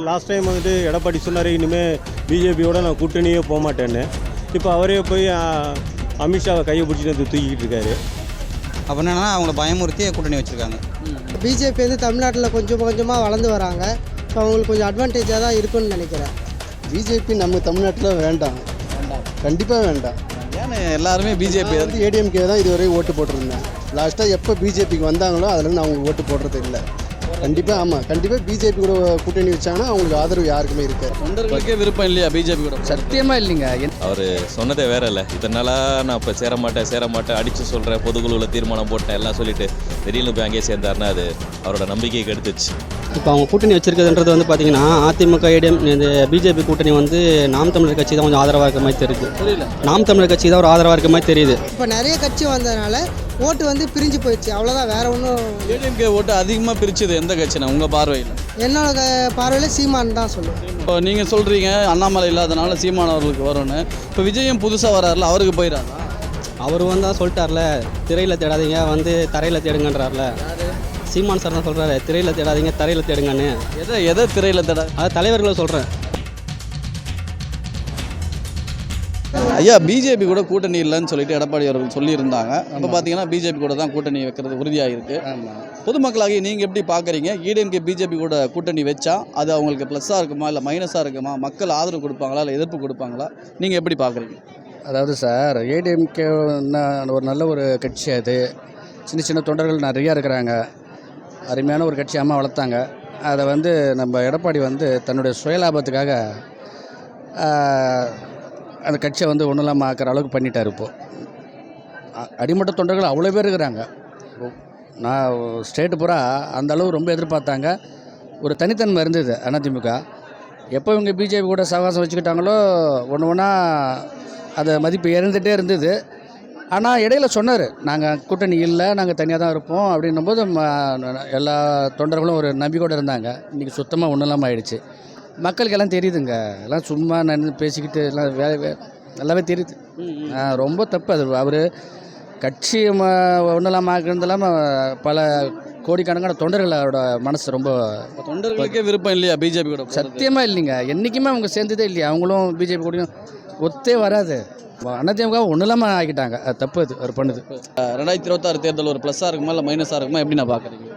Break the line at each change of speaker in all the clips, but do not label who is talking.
Last time வந்துட்டு எடப்பாடி சொன்னார் இனிமேல் பிஜேபியோட நான் கூட்டணியே போக மாட்டேன்னு இப்போ அவரே போய் அமித்ஷாவை கையை பிடிச்சிட்டு வந்து தூக்கிட்டு இருக்காரு.
அப்போ என்னன்னா அவங்கள பயமுறுத்தி கூட்டணி வச்சுருக்காங்க.
பிஜேபி வந்து தமிழ்நாட்டில் கொஞ்சம் கொஞ்சமாக வளர்ந்து வராங்க. ஸோ அவங்களுக்கு கொஞ்சம் அட்வான்டேஜாக தான் இருக்குன்னு நினைக்கிறேன்.
பிஜேபி நம்ம தமிழ்நாட்டில் வேண்டாம். கண்டிப்பாக வேண்டாம்.
ஏன்னு எல்லாருமே பிஜேபி
வந்து ஏடிஎம்கே தான் இதுவரை ஓட்டு போட்டிருந்தேன். லாஸ்ட்டாக எப்போ பிஜேபிக்கு வந்தாங்களோ அதில் நான் அவங்களுக்கு ஓட்டு போடுறது இல்லை. கண்டிப்பாக ஆமாம் கண்டிப்பாக பிஜேபி கூட கூட்டணி வச்சாங்கன்னா அவங்களுக்கு ஆதரவு யாருக்குமே இருக்காது.
தொண்டர்களுக்கே விருப்பம் இல்லையா பிஜேபி கூட?
சத்தியமாக இல்லைங்க.
அவர் சொன்னதே வேற இல்லை. இத்தனை நாளாக நான் இப்போ சேர மாட்டேன் சேர மாட்டேன் அடித்து சொல்கிறேன் பொதுக்குழுவில் தீர்மானம் போட்டேன் எல்லாம் சொல்லிட்டு திடீர்னு போய் அங்கேயே சேர்ந்தாருன்னா அது அவரோட நம்பிக்கையை கெடுத்துச்சு.
இப்போ அவங்க கூட்டணி வச்சிருக்கிறதுன்றது வந்து பார்த்தீங்கன்னா அதிமுக ஏடிஎம் இந்த பிஜேபி கூட்டணி வந்து நாம் தமிழர் கட்சி தான் கொஞ்சம் ஆதரவாக இருக்க மாதிரி தெரியுது.
புரியல.
நாம் தமிழர் கட்சி தான் ஒரு ஆதரவாக இருக்க மாதிரி தெரியுது.
இப்போ நிறைய கட்சி வந்ததுனால ஓட்டு வந்து பிரிஞ்சு போயிடுச்சு. அவ்வளோதான் வேற ஒன்றும்
ஏடிஎம்கே ஓட்டு அதிகமாக பிரிச்சது எந்த கட்சினா உங்கள் பார்வையில்?
என்னோட பார்வையில் சீமான் தான் சொல்லுவேன்.
இப்போ நீங்கள் சொல்கிறீங்க அண்ணாமலை இல்லாதனால சீமான் அவர்களுக்கு வரும்னு. இப்போ விஜயம் புதுசாக வராருல அவருக்கு போயிடாதா?
அவர் வந்து தான் சொல்லிட்டார்ல திரையில் தேடாதீங்க வந்து தரையில் தேடுங்கன்றார்ல. சீமான் சார் தான் சொல்கிறாரு திரையில் தேடாதீங்க தரையில் தேடுங்கன்னு.
எதை எதை திரையில் தட
அது தலைவர்களை சொல்கிறேன்
ஐயா பிஜேபி கூட கூட்டணி இல்லைன்னு சொல்லிட்டு எடப்பாடி அவர்கள் சொல்லியிருந்தாங்க. இப்போ பார்த்தீங்கன்னா பிஜேபி கூட தான் கூட்டணி வைக்கிறது உறுதியாக இருக்கு பொதுமக்களாகி நீங்கள் எப்படி பார்க்குறீங்க ஏடிஎம்கே பிஜேபி கூட கூட்டணி வச்சா அது அவங்களுக்கு ப்ளஸ்ஸாக இருக்குமா இல்லை மைனஸாக இருக்குமா? மக்கள் ஆதரவு கொடுப்பாங்களா இல்லை எதிர்ப்பு கொடுப்பாங்களா? நீங்கள் எப்படி பார்க்குறீங்க
அதாவது சார் ஏடிஎம்கே ஒரு நல்ல ஒரு கட்சி அது. சின்ன சின்ன தொண்டர்கள் நிறையா இருக்கிறாங்க. அருமையான ஒரு கட்சி அம்மா வளர்த்தாங்க. அதை வந்து நம்ம எடப்பாடி வந்து தன்னுடைய சுயலாபத்துக்காக அந்த கட்சியை வந்து ஒன்றும் இல்லாமல் ஆக்கிற அளவுக்கு பண்ணிட்டார் இப்போது அடிமட்ட தொண்டர்கள் அவ்வளோ பேர் இருக்கிறாங்க. நான் ஸ்டேட்டு பூரா அந்த அளவு ரொம்ப எதிர்பார்த்தாங்க. ஒரு தனித்தன்மை இருந்தது அதிமுக. எப்போ இவங்க பிஜேபி கூட சகவாசம் வச்சுக்கிட்டாங்களோ ஒன்று ஒன்றா அதை மதிப்பு இறந்துகிட்டே இருந்தது. ஆனால் இடையில சொன்னார் நாங்கள் கூட்டணி இல்லை நாங்கள் தனியாக தான் இருப்போம். அப்படின்னும் போது எல்லா தொண்டர்களும் ஒரு நம்பிக்கையோடு இருந்தாங்க. இன்றைக்கி சுத்தமாக ஒன்றும் இல்லாமல் ஆயிடுச்சு. மக்களுக்கு எல்லாம் தெரியுதுங்க. எல்லாம் சும்மா நின்று பேசிக்கிட்டு எல்லாம் வே நல்லாவே தெரியுது. ரொம்ப தப்பு அது. அவர் கட்சி ஒன்றும் இல்லாமல் ஆக்குறது இல்லாமல் பல கோடிக்கணக்கான தொண்டர்கள் அவரோட மனசு ரொம்ப
தொண்டர்களுக்கே விருப்பம் இல்லையா? பிஜேபி கூட?
சத்தியமாக இல்லைங்க. என்றைக்குமே அவங்க சேர்ந்ததே இல்லையா? அவங்களும் பிஜேபி கூடயும் ஒத்தே வராது. அதிமுக ஒன்றும் இல்லாமல் ஆக்கிட்டாங்க. அது தப்பு அது அவர் பண்ணுது.
ரெண்டாயிரத்தி இருபத்தாறு தேர்தல் ஒரு ப்ளஸ்ஸாக இருக்குமா இல்லை மைனஸாக இருக்குமா எப்படி நான் பார்க்குறீங்க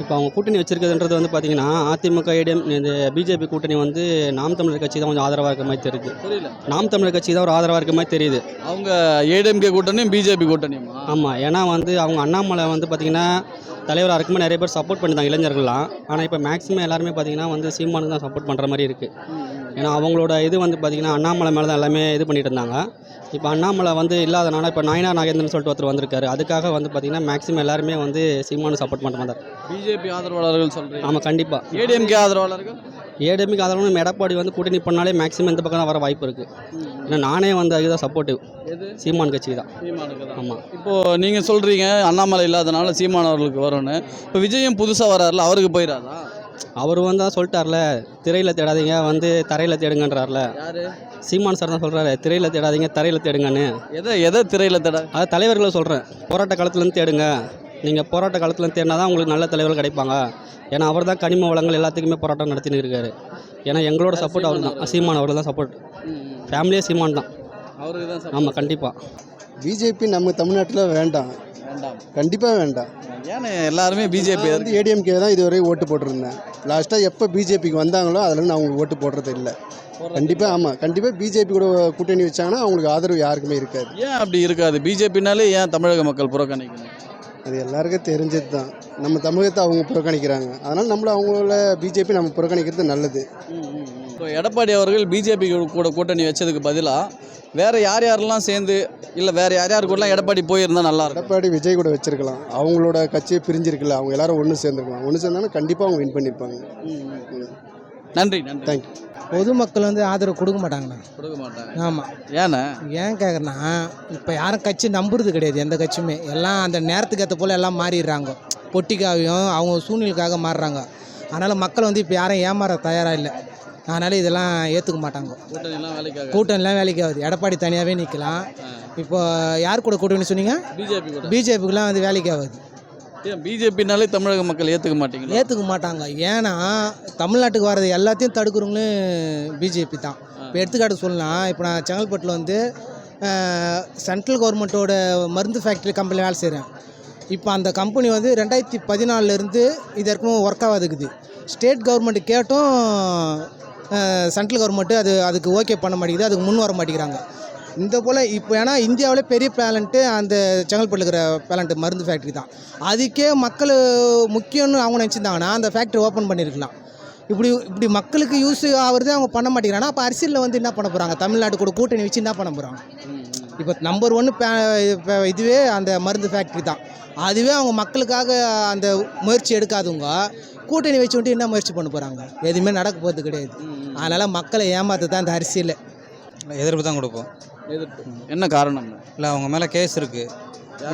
இப்போ அவங்க கூட்டணி வச்சிருக்கிறதுன்றது வந்து பார்த்தீங்கன்னா அதிமுக ஏடிஎம் இந்த பிஜேபி கூட்டணி வந்து நாம் தமிழர் கட்சி தான் கொஞ்சம் ஆதரவாக இருக்க மாதிரி தெரியுது.
புரியல.
நாம் தமிழர் கட்சி தான் ஒரு ஆதரவாக இருக்க மாதிரி தெரியுது.
அவங்க ஏடிஎம்கே கூட்டணியும் பிஜேபி கூட்டணியுமா?
ஆமாம் ஏன்னா வந்து அவங்க அண்ணாமலை வந்து பார்த்திங்கன்னா தலைவராக இருக்கும்போது நிறைய பேர் சப்போர்ட் பண்ணியிருந்தாங்க இளைஞர்கள்லாம். ஆனால் இப்போ மேக்ஸிமம் எல்லாருமே பார்த்திங்கன்னா வந்து சீமானுக்கு தான் சப்போர்ட் பண்ணுற மாதிரி இருக்குது ஏன்னா அவங்களோட இது வந்து பார்த்திங்கன்னா அண்ணாமலை மேலே தான் எல்லாமே இது பண்ணிட்டு இருந்தாங்க. இப்போ அண்ணாமலை வந்து இல்லாதனால இப்போ நாயனா நாகேந்திரன் சொல்லிட்டு ஒருத்தர் வந்திருக்காரு. அதுக்காக வந்து பார்த்திங்கன்னா மேக்ஸிமம் எல்லாருமே வந்து சீமானு சப்போர்ட் பண்ணுற மாதிரி.
பிஜேபி ஆதரவாளர்கள் சொல்கிறீங்க
ஆமாம் கண்டிப்பாக
ஏடிஎம்கே ஆதரவாளர்கள்?
ஏடிஎம்க்கு ஆதரவு எடப்பாடி வந்து கூட்டணி பண்ணாலே மேக்ஸிமம் இந்த பக்கம் தான் வர வாய்ப்பு இருக்குது ஏன்னா நானே வந்து அதுதான் சப்போர்ட்டிவ் சீமான் கட்சி தான். ஆமாம்
இப்போது நீங்கள் சொல்கிறீங்க அண்ணாமலை இல்லாதனால சீமான் அவர்களுக்கு வரும்னு. இப்போ விஜயம் புதுசாக வராருல அவருக்கு போயிடாதா
அவர் வந்து தான் சொல்லிட்டார்ல திரையில் தேடாதீங்க வந்து தரையில் தேடுங்கன்றார்ல.
யாரு?
சீமான் சார் தான் சொல்கிறாரு திரையில் தேடாதீங்க தரையில் தேடுங்கன்னு.
எதை எதை திரையில் தட?
அது தலைவர்களை சொல்கிறேன் போராட்ட காலத்துலேருந்து தேடுங்க. நீங்கள் போராட்ட காலத்துலேருந்து தேடினா தான் உங்களுக்கு நல்ல தலைவர்கள் கிடைப்பாங்க. ஏன்னா அவர் தான் கனிம வளங்கள் எல்லாத்துக்குமே போராட்டம் நடத்தின்னு இருக்காரு. ஏன்னா எங்களோட சப்போர்ட் அவர். தான் சீமான் அவர் தான் சப்போர்ட் ஃபேமிலியே சீமான் தான்.
அவருக்கு தான்
ஆமாம் கண்டிப்பாக
பிஜேபி நம்ம தமிழ்நாட்டில் வேண்டாம்.
வேண்டாம்.
கண்டிப்பாக வேண்டாம்.
ஏன்னு எல்லாருமே பிஜேபி
வந்து ஏடிஎம்கே தான் இதுவரை ஓட்டு போட்டிருந்தேன். லாஸ்ட்டாக எப்போ பிஜேபிக்கு வந்தாங்களோ அதில் நான் அவங்களுக்கு ஓட்டு போடுறது இல்லை. கண்டிப்பாக ஆமாம் கண்டிப்பாக பிஜேபி கூட கூட்டணி வச்சாங்கன்னா அவங்களுக்கு ஆதரவு யாருக்குமே இருக்காது.
ஏன் அப்படி இருக்காது? பிஜேபினாலே ஏன் தமிழக மக்கள் புறக்கணிக்கணும்?
அது எல்லாருக்கும் தெரிஞ்சது தான். நம்ம தமிழகத்தை அவங்க புறக்கணிக்கிறாங்க. அதனால் நம்மள அவங்கள பிஜேபி நம்ம புறக்கணிக்கிறது நல்லது.
இப்போ எடப்பாடி அவர்கள் பிஜேபி கூட கூட்டணி வச்சதுக்கு பதிலாக வேற யார் யாரெல்லாம் சேர்ந்து இல்லை வேற யார் யார் கூடலாம் எடப்பாடி போயிருந்தா நல்லா இருக்கும்?
எடப்பாடி விஜய் கூட வச்சிருக்கலாம். அவங்களோட கட்சியை பிரிஞ்சிருக்குல்ல அவங்க எல்லாரும் ஒன்று சேர்ந்துருக்கலாம். ஒன்று சேர்ந்தாலும் கண்டிப்பாக அவங்க வின் பண்ணியிருப்பாங்க
நன்றி நன்றி.
தேங்க்யூ
பொதுமக்கள் வந்து ஆதரவு கொடுக்க மாட்டாங்கண்ணா.
கொடுக்க மாட்டாங்க.
ஆமாம்
ஏண்ணே
ஏன் கேட்குறேன்னா இப்போ யாரும் கட்சி நம்புறது கிடையாது எந்த கட்சியுமே. எல்லாம் அந்த நேரத்துக்கு ஏற்ற போல் எல்லாம் மாறிடுறாங்க. பொட்டிக்காகவும் அவங்க சூழ்நிலைக்காக மாறுறாங்க. அதனால் மக்கள் வந்து இப்போ யாரும் ஏமாற தயாராக இல்லை. அதனால் இதெல்லாம் ஏற்றுக்க மாட்டாங்க.
கூட்டணிலாம்
வேலைக்கு ஆகுது. எடப்பாடி தனியாகவே நிற்கலாம் இப்போ யார் கூட கூட்டணி சொன்னீங்க?
பிஜேபி
பிஜேபிக்குலாம் வந்து வேலைக்கு ஆகுது.
பிஜேபினாலே தமிழக மக்கள் ஏற்றுக்க மாட்டீங்களா?
ஏற்றுக்க மாட்டாங்க. ஏன்னா தமிழ்நாட்டுக்கு வர்றது எல்லாத்தையும் தடுக்கிறவங்களும் பிஜேபி தான். இப்போ எடுத்துக்காட்டு சொல்லலாம். இப்போ நான் செங்கல்பட்டில் வந்து சென்ட்ரல் கவர்மெண்ட்டோட மருந்து ஃபேக்ட்ரி கம்பெனி வேலை செய்கிறேன் இப்போ அந்த கம்பெனி வந்து ரெண்டாயிரத்தி பதினாலிருந்து இது வரைக்கும் ஒர்க் ஆகாதுக்குது. ஸ்டேட் கவர்மெண்ட் கேட்டும் சென்ட்ரல் கவர்மெண்ட்டு அது அதுக்கு ஓகே பண்ண மாட்டேங்குது அதுக்கு முன் வர மாட்டேங்கிறாங்க. இந்த போல் இப்போ ஏன்னா இந்தியாவிலே பெரிய பேலண்ட்டு அந்த செங்கல்பட்டில் இருக்கிற பேலண்ட்டு மருந்து ஃபேக்ட்ரி தான். அதுக்கே மக்கள் முக்கியம்னு அவங்க நினச்சிருந்தாங்கன்னா அந்த ஃபேக்ட்ரி ஓப்பன் பண்ணியிருக்கலாம் இப்படி இப்படி மக்களுக்கு யூஸ் ஆகுறதே அவங்க பண்ண மாட்டேங்கிறாங்கன்னா அப்போ அரசியலில் வந்து என்ன பண்ண போகிறாங்க தமிழ்நாட்டு கூட கூட்டணி வச்சு என்ன பண்ண போகிறாங்க இப்போ நம்பர் ஒன்று இதுவே அந்த மருந்து ஃபேக்ட்ரி தான். அதுவே அவங்க மக்களுக்காக அந்த முயற்சி எடுக்காதவங்க கூட்டணி வச்சு வந்துட்டு என்ன முயற்சி பண்ண போகிறாங்க எதுவுமே நடக்க போகிறது கிடையாது. அதனால் மக்களை ஏமாற்ற தான் இந்த அரசியல்.
எதிர்ப்பு தான் கொடுப்போம்.
எதிர்ப்பு. என்ன காரணம்?
இல்லை அவங்க மேலே கேஸ் இருக்குது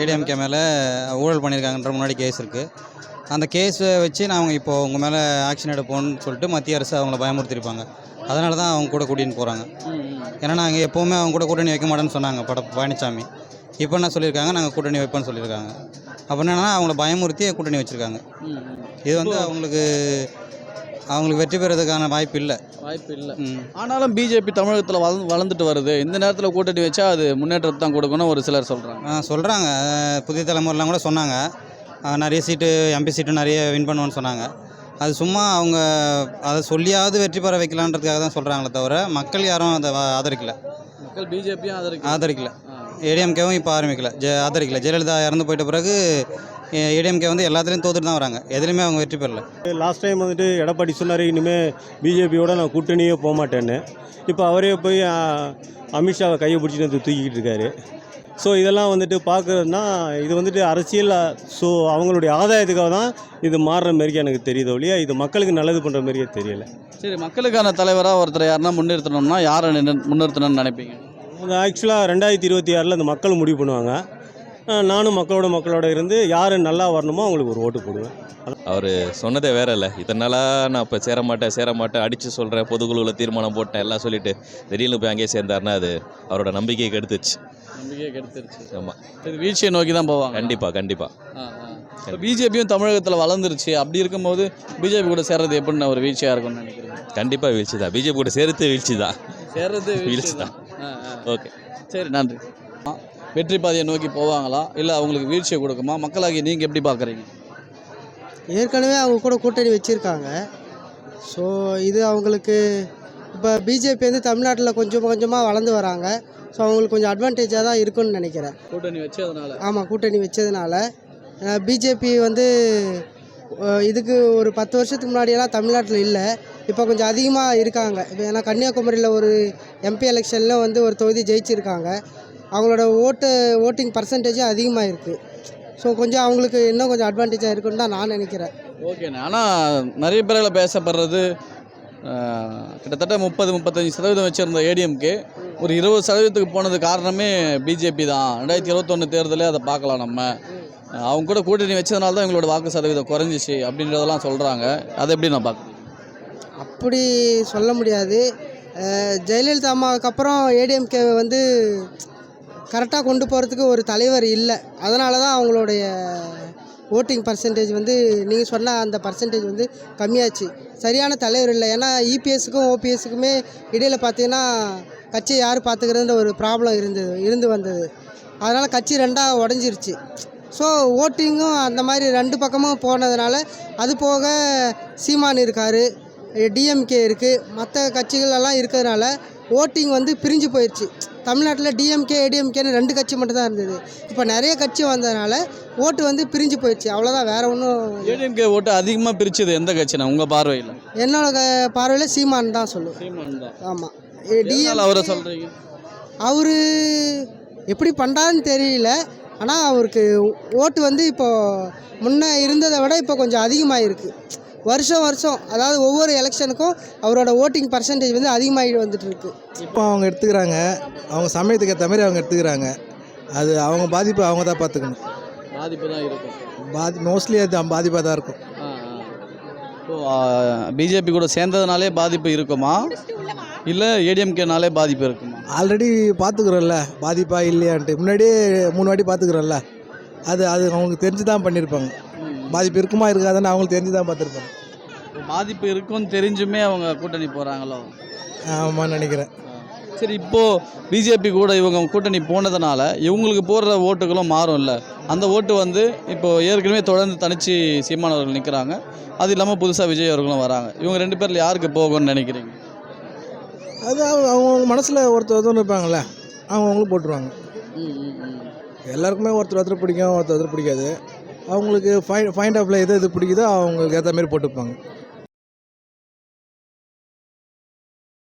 ஏடிஎம்கே மேலே ஊழல் பண்ணியிருக்காங்கன்ற முன்னாடி கேஸ் இருக்குது அந்த கேஸை வச்சு நாங்கள் இப்போ உங்கள் மேலே ஆக்ஷன் எடுப்போம்னு சொல்லிட்டு மத்திய அரசு அவங்கள பயமுறுத்திருப்பாங்க அதனால தான் அவங்க கூட கூட்டின்னு போகிறாங்க ஏன்னா நாங்கள் எப்போவுமே அவங்க கூட கூட்டணி வைக்க மாட்டேன்னு சொன்னாங்க பட பழனிசாமி இப்போ என்ன சொல்லியிருக்காங்க? நாங்கள் கூட்டணி வைப்போம்னு சொல்லியிருக்காங்க. அப்போ என்னன்னா அவங்கள பயமுறுத்தி கூட்டணி வச்சுருக்காங்க. இது வந்து அவங்களுக்கு அவங்களுக்கு வெற்றி பெறதுக்கான வாய்ப்பு இல்லை.
வாய்ப்பு இல்லை. ஆனாலும் பிஜேபி தமிழகத்தில் வளர்ந்து வளர்ந்துட்டு வருது. இந்த நேரத்தில் கூட்டணி வச்சா அது முன்னேற்றத்தை தான் கொடுக்கணும் ஒரு சிலர் சொல்கிறாங்க
சொல்கிறாங்க புதிய தலைமுறைலாம் கூட சொன்னாங்க. நிறைய சீட்டு எம்பி சீட்டு நிறைய வின் பண்ணுவோன்னு சொன்னாங்க. அது சும்மா அவங்க அதை சொல்லியாவது வெற்றி பெற வைக்கலான்றதுக்காக தான் சொல்கிறாங்களே தவிர மக்கள் யாரும் அதை ஆதரிக்கல.
மக்கள் பிஜேபியும் அதற்கு
ஆதரிக்கல. ஏடிஎம்கேவும் இப்போ ஆரம்பிக்கல. ஜெ ஆதரிக்கல. ஜெயலலிதா இறந்து போயிட்ட பிறகு ஏடிஎம்கே வந்து எல்லாத்துலேயும் தோத்துட்டு தான் வராங்க எதுலேயுமே அவங்க வெற்றி பெறல
லாஸ்ட் டைம் வந்துட்டு எடப்பாடி சொன்னார் இனிமேல் பிஜேபியோட நான் கூட்டணியே போக மாட்டேன்னு இப்போ அவரே போய் அமித்ஷாவை கையை பிடிச்சிட்டு வந்து தூக்கிட்டு இருக்காரு ஸோ இதெல்லாம் வந்துட்டு பார்க்குறதுனா இது வந்துட்டு அரசியல் ஸோ அவங்களுடைய ஆதாயத்துக்காக தான் இது மாறுற மாரி எனக்கு தெரியுது ஒழிய இது மக்களுக்கு நல்லது பண்ணுற மாதிரியே தெரியலை
சரி மக்களுக்கான தலைவராக ஒருத்தர் யாருன்னா முன்னிறுத்தணும்னா யாரை முன்னிறுத்தணும்னு நினைப்பீங்க
ஆக்சுவலாக ரெண்டாயிரத்தி இருபத்தி ஆறில் அந்த மக்கள் முடிவு பண்ணுவாங்க நானும் மக்களோட மக்களோட இருந்து யார் நல்லா வரணுமோ அவங்களுக்கு ஒரு ஓட்டு போடுவேன்.
அவர் சொன்னதே வேற இல்லை. இத்தனை நாளாக நான் இப்போ சேர மாட்டேன் சேர மாட்டேன் அடித்து சொல்கிறேன் பொதுக்குழுவில் தீர்மானம் போட்டேன் எல்லாம் சொல்லிட்டு திடீர்னு போய் அங்கேயே சேர்ந்தாருன்னா அது அவரோட நம்பிக்கையை கெடுத்துச்சு
நம்பிக்கையே கெடுத்துருச்சு.
ஆமாம்
இது வீழ்ச்சியை நோக்கி தான் போவாங்க.
கண்டிப்பாக கண்டிப்பாக
இப்போ பிஜேபியும் தமிழகத்தில் வளர்ந்துருச்சு. அப்படி இருக்கும்போது பிஜேபி கூட சேர்றது எப்படின்னு ஒரு வீழ்ச்சியாக இருக்கும்னு நினைக்கிறேன்
கண்டிப்பாக வீழ்ச்சி தான். பிஜேபி கூட சேர்த்து வீழ்ச்சி தான்.
சேர்றது
வீழ்ச்சி தான். ஓகே.
சரி நன்றி. வெற்றி பாதையை நோக்கி போவாங்களா? இல்லை அவங்களுக்கு வீழ்ச்சியை கொடுக்குமா? மக்களாகி நீங்கள் எப்படி பார்க்குறீங்க?
ஏற்கனவே அவங்க கூட கூட்டணி வச்சுருக்காங்க. ஸோ இது அவங்களுக்கு இப்போ பிஜேபி வந்து தமிழ்நாட்டில் கொஞ்சம் கொஞ்சமாக வளர்ந்து வராங்க. ஸோ அவங்களுக்கு கொஞ்சம் அட்வான்டேஜாக தான் இருக்கும்னு நினைக்கிறேன்.
கூட்டணி வச்சு அதனால
ஆமாம் கூட்டணி வச்சதுனால. பிஜேபி வந்து இதுக்கு ஒரு பத்து வருஷத்துக்கு முன்னாடியெல்லாம் தமிழ்நாட்டில் இல்லை. இப்போ கொஞ்சம் அதிகமாக இருக்காங்க. இப்போ ஏன்னா கன்னியாகுமரியில் ஒரு எம்பி எலெக்ஷனில் வந்து ஒரு தொகுதி ஜெயிச்சிருக்காங்க. அவங்களோட ஓட்டு ஓட்டிங் பர்சன்டேஜும் அதிகமாக இருக்குது ஸோ கொஞ்சம் அவங்களுக்கு இன்னும் கொஞ்சம் அட்வான்டேஜாக இருக்குன்னு தான் நான் நினைக்கிறேன்.
ஓகேண்ணே ஆனால் நிறைய பேரால் பேசப்படுறது கிட்டத்தட்ட முப்பது முப்பத்தஞ்சு சதவீதம் வச்சுருந்த ஏடிஎம்கே ஒரு இருபது சதவீதத்துக்கு போனது காரணமே பிஜேபி தான். ரெண்டாயிரத்தி இருபத்தொன்று தேர்தலே அதை பார்க்கலாம் நம்ம. அவங்க கூட கூட்டணி வச்சதுனால தான் எங்களோட வாக்கு சதவீதம் குறைஞ்சிச்சு அப்படின்றதெல்லாம் சொல்கிறாங்க அதை எப்படி நான் பார்க்குறேன்
அப்படி சொல்ல முடியாது. ஜெயலலிதா அம்மாவுக்கு அப்புறம் ஏடிஎம்கே வந்து கரெக்டாக கொண்டு போகிறதுக்கு ஒரு தலைவர் இல்லை. அதனால தான் அவங்களுடைய ஓட்டிங் பர்சன்டேஜ் வந்து நீங்கள் சொன்ன அந்த பர்சன்டேஜ் வந்து கம்மியாச்சு. சரியான தலைவர் இல்லை. ஏன்னா இபிஎஸ்க்கும் ஓபிஎஸ்க்குமே இடையில் பார்த்தீங்கன்னா கட்சியை யார் பார்த்துக்கிறதுன்ற ஒரு ப்ராப்ளம் இருந்தது இருந்து வந்தது. அதனால் கட்சி ரெண்டாக உடஞ்சிருச்சு. ஸோ ஓட்டிங்கும் அந்த மாதிரி ரெண்டு பக்கமும் போனதுனால அது போக சீமான் இருக்கார் டிஎம்கே இருக்குது மற்ற கட்சிகள் எல்லாம் இருக்கிறதுனால ஓட்டிங் வந்து பிரிஞ்சு போயிடுச்சு தமிழ்நாட்டில் டிஎம்கே ஏடிஎம்கேன்னு ரெண்டு கட்சி மட்டும் தான் இருந்தது. இப்போ நிறைய கட்சி வந்ததுனால ஓட்டு வந்து பிரிஞ்சு போயிடுச்சு. அவ்வளோதான் வேற ஒன்றும்
ஏடிஎம்கே ஓட்டு அதிகமாக பிரிச்சது எந்த கட்சிண்ணே உங்கள் பார்வையில்?
என்னோட பார்வையில் சீமான் தான் சொல்லுவேன். ஆமாம்
எதனால அவரை சொல்கிறீங்க
அவர் எப்படி பண்ணுறாருன்னு தெரியல. ஆனால் அவருக்கு ஓட்டு வந்து இப்போ முன்ன இருந்ததை விட இப்போ கொஞ்சம் அதிகமாக இருக்குது வருஷம் வருஷம் அதாவது ஒவ்வொரு எலெக்ஷனுக்கும் அவரோட ஓட்டிங் பர்சன்டேஜ் வந்து அதிகமாகிட்டு வந்துட்டு இருக்கு
இப்போ அவங்க எடுத்துக்கிறாங்க அவங்க சமயத்துக்கு ஏற்ற மாதிரி அவங்க எடுத்துக்கிறாங்க. அது அவங்க பாதிப்பு அவங்க தான் பார்த்துக்கணும்.
பாதிப்பு தான் இருக்கும்.
பாதி மோஸ்ட்லி அது பாதிப்பாக தான் இருக்கும்.
இப்போ பிஜேபி கூட சேர்ந்ததுனாலே பாதிப்பு இருக்குமா? இல்லை ஏடிஎம்கேனாலே பாதிப்பு இருக்குமா?
ஆல்ரெடி பார்த்துக்குறோம்ல பாதிப்பா இல்லையான்ட்டு. முன்னாடியே மூணு வாட்டி பார்த்துக்குறோம்ல. அது அது அவங்களுக்கு தெரிஞ்சு தான் பண்ணியிருப்பாங்க.
பாதிப்பு இருக்குமா இருக்காதுன்னு அவங்களுக்கு தெரிஞ்சு தான் பார்த்துருப்பாங்க
பாதிப்பு இருக்குன்னு தெரிஞ்சுமே அவங்க கூட்டணி போகிறாங்களோ
ஆமான்னு நினைக்கிறேன்.
சரி இப்போது பிஜேபி கூட இவங்க கூட்டணி போனதுனால இவங்களுக்கு போடுற ஓட்டுகளும் மாறும்ல. அந்த ஓட்டு வந்து இப்போ ஏற்கனவே தொடர்ந்து தனிச்சு சீமானவர்கள் நிற்கிறாங்க அது இல்லாமல் புதுசாக விஜய் அவர்களும் வராங்க. இவங்க ரெண்டு பேரில் யாருக்கு போகும்னு நினைக்கிறீங்க?
அது அவங்க மனசில் ஒருத்தர் ஒருத்தர் இருப்பாங்கள்ல அவங்க அவங்களுக்கு போட்டுருவாங்க எல்லாருக்குமே ஒருத்தர் ஒருத்தர் பிடிக்கும் ஒருத்தர் ஒருத்தர் பிடிக்காது. அவங்களுக்கு ஃபை ஃபைண்ட் ஆஃபில் எது எது பிடிக்குதோ அவங்களுக்கு ஏற்ற மாதிரி போட்டுப்பாங்க.